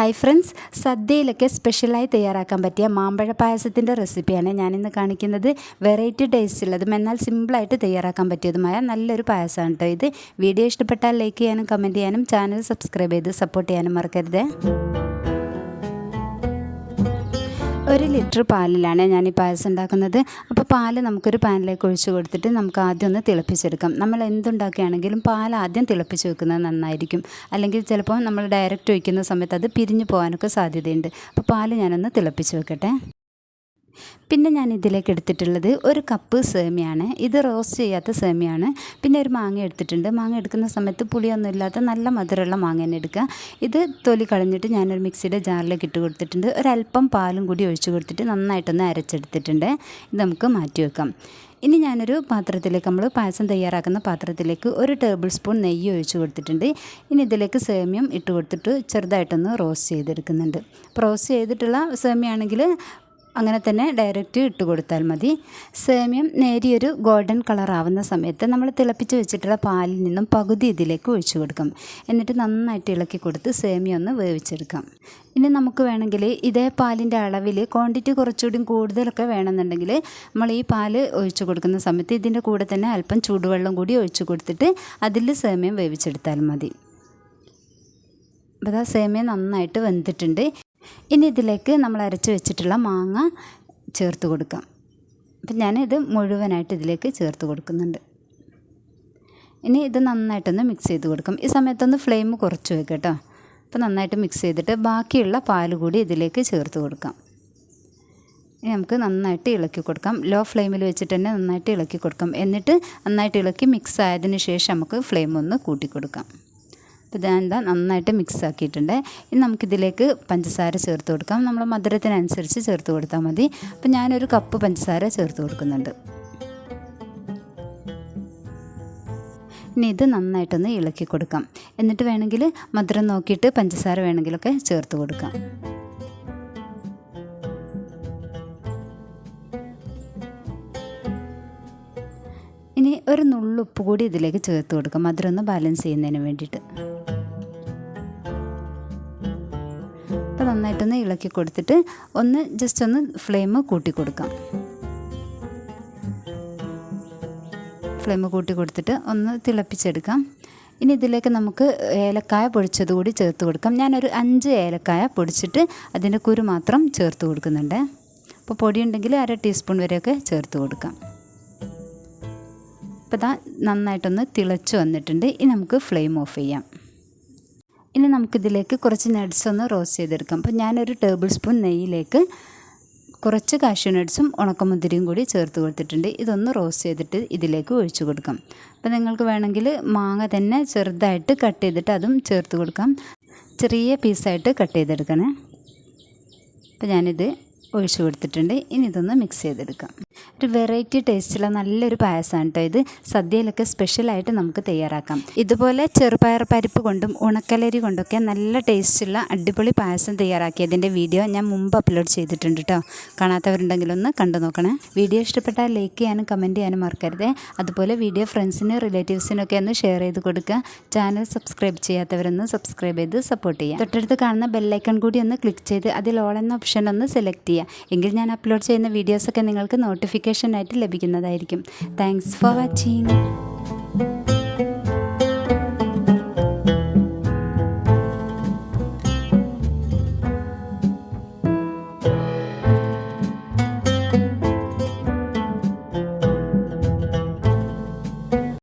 Hi friends സദ്യയിലൊക്കെ സ്പെഷ്യലായി തയ്യാറാക്കാൻ പറ്റിയ മാമ്പഴ പായസത്തിന്റെ റെസിപ്പിയാണ് ഞാനിന്ന് കാണിക്കുന്നത്. വെറൈറ്റി ടേസ്റ്റ് ഉള്ളതും എന്നാൽ സിമ്പിളായിട്ട് തയ്യാറാക്കാൻ പറ്റിയതുമായ നല്ലൊരു പായസമാണ് കേട്ടോ ഇത്. വീഡിയോ ഇഷ്ടപ്പെട്ടാൽ ലൈക്ക് ചെയ്യാനും കമന്റ് ചെയ്യാനും ചാനൽ സബ്സ്ക്രൈബ് ചെയ്ത് സപ്പോർട്ട് ചെയ്യാനും മറക്കരുത്. ഒരു ലിറ്റർ പാലിലാണ് ഞാൻ ഈ പായസം ഉണ്ടാക്കുന്നത്. അപ്പോൾ പാൽ നമുക്കൊരു പാനിലേക്ക് ഒഴിച്ച് കൊടുത്തിട്ട് നമുക്ക് ആദ്യം ഒന്ന് തിളപ്പിച്ചെടുക്കാം. നമ്മൾ എന്തുണ്ടാക്കുകയാണെങ്കിലും പാൽ ആദ്യം തിളപ്പിച്ച് വെക്കുന്നത് നന്നായിരിക്കും. അല്ലെങ്കിൽ ചിലപ്പോൾ നമ്മൾ ഡയറക്റ്റ് ഒഴിക്കുന്ന സമയത്ത് അത് പിരിഞ്ഞു പോകാനൊക്കെ സാധ്യതയുണ്ട്. അപ്പോൾ പാൽ ഞാനൊന്ന് തിളപ്പിച്ച് വെക്കട്ടെ. പിന്നെ ഞാൻ ഇതിലേക്ക് എടുത്തിട്ടുള്ളത് ഒരു കപ്പ് സേമിയാണ്. ഇത് റോസ്റ്റ് ചെയ്യാത്ത സേമിയാണ്. പിന്നെ ഒരു മാങ്ങ എടുത്തിട്ടുണ്ട്. മാങ്ങ എടുക്കുന്ന സമയത്ത് പുളിയൊന്നും ഇല്ലാത്ത നല്ല മധുരമുള്ള മാങ്ങ തന്നെ എടുക്കുക. ഇത് തൊലി കളഞ്ഞിട്ട് ഞാനൊരു മിക്സിയുടെ ജാറിലേക്ക് ഇട്ട് കൊടുത്തിട്ടുണ്ട്. ഒരല്പം പാലും കൂടി ഒഴിച്ച് കൊടുത്തിട്ട് നന്നായിട്ടൊന്ന് അരച്ചെടുത്തിട്ടുണ്ട്. ഇത് നമുക്ക് മാറ്റി വെക്കാം. ഇനി ഞാനൊരു പാത്രത്തിലേക്ക് നമ്മൾ പായസം തയ്യാറാക്കുന്ന പാത്രത്തിലേക്ക് ഒരു ടേബിൾ സ്പൂൺ നെയ്യ് ഒഴിച്ച് കൊടുത്തിട്ടുണ്ട്. ഇനി ഇതിലേക്ക് സേമിയം ഇട്ട് കൊടുത്തിട്ട് ചെറുതായിട്ടൊന്ന് റോസ്റ്റ് ചെയ്തെടുക്കുന്നുണ്ട്. അപ്പോൾ റോസ്റ്റ് ചെയ്തിട്ടുള്ള സേമിയാണെങ്കിൽ അങ്ങനെ തന്നെ ഡയറക്റ്റ് ഇട്ട് കൊടുത്താൽ മതി. സേമ്യം നേരിയൊരു ഗോൾഡൻ കളർ ആവുന്ന സമയത്ത് നമ്മൾ തിളപ്പിച്ച് വെച്ചിട്ടുള്ള പാലിൽ നിന്നും പകുതി ഇതിലേക്ക് ഒഴിച്ചു കൊടുക്കും. എന്നിട്ട് നന്നായിട്ട് ഇളക്കി കൊടുത്ത് സേമ്യം ഒന്ന് വേവിച്ചെടുക്കാം. ഇനി നമുക്ക് വേണമെങ്കിൽ ഇതേ പാലിന്റെ അളവിൽ ക്വാണ്ടിറ്റി കുറച്ചുകൂടി കൂടുതലൊക്കെ വേണമെന്നുണ്ടെങ്കിൽ നമ്മൾ ഈ പാൽ ഒഴിച്ചു കൊടുക്കുന്ന സമയത്ത് ഇതിന്റെ കൂടെ തന്നെ അല്പം ചൂടുവെള്ളം കൂടി ഒഴിച്ചു കൊടുത്തിട്ട് അതിൽ സേമ്യം വേവിച്ചെടുത്താൽ മതി. അപ്പോൾ സേമിയ നന്നായിട്ട് വെന്തിട്ടുണ്ട്. ഇനി ഇതിലേക്ക് നമ്മൾ അരച്ച് വെച്ചിട്ടുള്ള മാങ്ങ ചേർത്ത് കൊടുക്കാം. അപ്പം ഞാനിത് മുഴുവനായിട്ട് ഇതിലേക്ക് ചേർത്ത് കൊടുക്കുന്നുണ്ട്. ഇനി ഇത് നന്നായിട്ടൊന്ന് മിക്സ് ചെയ്ത് കൊടുക്കാം. ഈ സമയത്തൊന്ന് ഫ്ലെയിം കുറച്ച് വെക്കുക കേട്ടോ. അപ്പോൾ നന്നായിട്ട് മിക്സ് ചെയ്തിട്ട് ബാക്കിയുള്ള പാൽ കൂടി ഇതിലേക്ക് ചേർത്ത് കൊടുക്കാം. ഇനി നമുക്ക് നന്നായിട്ട് ഇളക്കി കൊടുക്കാം. ലോ ഫ്ലെയിമിൽ വെച്ചിട്ട് തന്നെ നന്നായിട്ട് ഇളക്കി കൊടുക്കാം. എന്നിട്ട് നന്നായിട്ട് ഇളക്കി മിക്സ് ആയതിന് ശേഷം നമുക്ക് ഫ്ലെയിം ഒന്ന് കൂട്ടി കൊടുക്കാം. അപ്പോൾ ഞാൻ എന്താ നന്നായിട്ട് മിക്സ് ആക്കിയിട്ടുണ്ട്. ഇനി നമുക്കിതിലേക്ക് പഞ്ചസാര ചേർത്ത് കൊടുക്കാം. നമ്മൾ മധുരത്തിനനുസരിച്ച് ചേർത്ത് കൊടുത്താൽ മതി. അപ്പോൾ ഞാനൊരു കപ്പ് പഞ്ചസാര ചേർത്ത് കൊടുക്കുന്നുണ്ട്. ഇനി ഇത് നന്നായിട്ടൊന്ന് ഇളക്കി കൊടുക്കാം. എന്നിട്ട് വേണമെങ്കിൽ മധുരം നോക്കിയിട്ട് പഞ്ചസാര വേണമെങ്കിലൊക്കെ ചേർത്ത് കൊടുക്കാം. ഇനി ഒരു നുള്ളുപ്പ് കൂടി ഇതിലേക്ക് ചേർത്ത് കൊടുക്കാം. മധുരം ഒന്ന് ബാലൻസ് ചെയ്യുന്നതിന് വേണ്ടിയിട്ട്. അപ്പോൾ നന്നായിട്ടൊന്ന് ഇളക്കി കൊടുത്തിട്ട് ഒന്ന് ജസ്റ്റ് ഒന്ന് ഫ്ലെയിം കൂട്ടി കൊടുക്കാം. ഫ്ലെയിം കൂട്ടി കൊടുത്തിട്ട് ഒന്ന് തിളപ്പിച്ചെടുക്കാം. ഇനി ഇതിലേക്ക് നമുക്ക് ഏലക്കായ പൊടിച്ചത് കൂടി ചേർത്ത് കൊടുക്കാം. ഞാനൊരു അഞ്ച് ഏലക്കായ പൊടിച്ചിട്ട് അതിന്റെ കുരു മാത്രം ചേർത്ത് കൊടുക്കുന്നുണ്ട്. അപ്പോൾ പൊടിയുണ്ടെങ്കിൽ അര ടീസ്പൂൺ വരെയൊക്കെ ചേർത്ത് കൊടുക്കാം. അപ്പോൾ ഇതാ നന്നായിട്ടൊന്ന് തിളച്ച് വന്നിട്ടുണ്ട്. ഇനി നമുക്ക് ഫ്ലെയിം ഓഫ് ചെയ്യാം. ഇനി നമുക്കിതിലേക്ക് കുറച്ച് നട്ട്സ് ഒന്ന് റോസ്റ്റ് ചെയ്തെടുക്കാം. അപ്പോൾ ഞാനൊരു ടേബിൾ സ്പൂൺ നെയ്യിലേക്ക് കുറച്ച് കാഷ്യൂ നട്ട്സും ഉണക്കമുന്തിരിയും കൂടി ചേർത്ത് കൊടുത്തിട്ടുണ്ട്. ഇതൊന്ന് റോസ്റ്റ് ചെയ്തിട്ട് ഇതിലേക്ക് ഒഴിച്ചു കൊടുക്കാം. അപ്പോൾ നിങ്ങൾക്ക് വേണമെങ്കിൽ മാങ്ങ തന്നെ ചെറുതായിട്ട് കട്ട് ചെയ്തിട്ട് അതും ചേർത്ത് കൊടുക്കാം. ചെറിയ പീസായിട്ട് കട്ട് ചെയ്തെടുക്കണേ. അപ്പോൾ ഞാനിത് ഒഴിച്ചു കൊടുത്തിട്ടുണ്ട്. ഇനി ഇതൊന്ന് മിക്സ് ചെയ്തെടുക്കാം. ഒരു വെറൈറ്റി ടേസ്റ്റുള്ള നല്ലൊരു പായസമാണ് കേട്ടോ ഇത്. സദ്യയിലൊക്കെ സ്പെഷ്യലായിട്ട് നമുക്ക് തയ്യാറാക്കാം. ഇതുപോലെ ചെറുപയർ പരിപ്പ് കൊണ്ടും ഉണക്കലരി കൊണ്ടൊക്കെ നല്ല ടേസ്റ്റുള്ള അടിപൊളി പായസം തയ്യാറാക്കിയതിന്റെ വീഡിയോ ഞാൻ മുമ്പ് അപ്ലോഡ് ചെയ്തിട്ടുണ്ട് കേട്ടോ കാണാത്തവരുണ്ടെങ്കിൽ ഒന്ന് കണ്ടു നോക്കണേ. വീഡിയോ ഇഷ്ടപ്പെട്ടാൽ ലൈക്ക് ചെയ്യാനും കമന്റ് ചെയ്യാനും മറക്കരുത്. അതുപോലെ വീഡിയോ ഫ്രണ്ട്സിനും റിലേറ്റീവ്സിനൊക്കെ ഒന്ന് ഷെയർ ചെയ്ത് കൊടുക്കുക. ചാനൽ സബ്സ്ക്രൈബ് ചെയ്യാത്തവരൊന്ന് സബ്സ്ക്രൈബ് ചെയ്ത് സപ്പോർട്ട് ചെയ്യുക. തൊട്ടടുത്ത് കാണുന്ന ബെല്ലൈക്കൺ കൂടി ഒന്ന് ക്ലിക്ക് ചെയ്ത് അതിൽ ഓൾ എന്ന ഓപ്ഷൻ ഒന്ന് സെലക്ട് ചെയ്യുക. എങ്കിൽ ഞാൻ അപ്ലോഡ് ചെയ്യുന്ന വീഡിയോസൊക്കെ നിങ്ങൾക്ക് നോട്ടിഫിക്കേഷനായിട്ട് ലഭിക്കുന്നതായിരിക്കും. Thanks for watching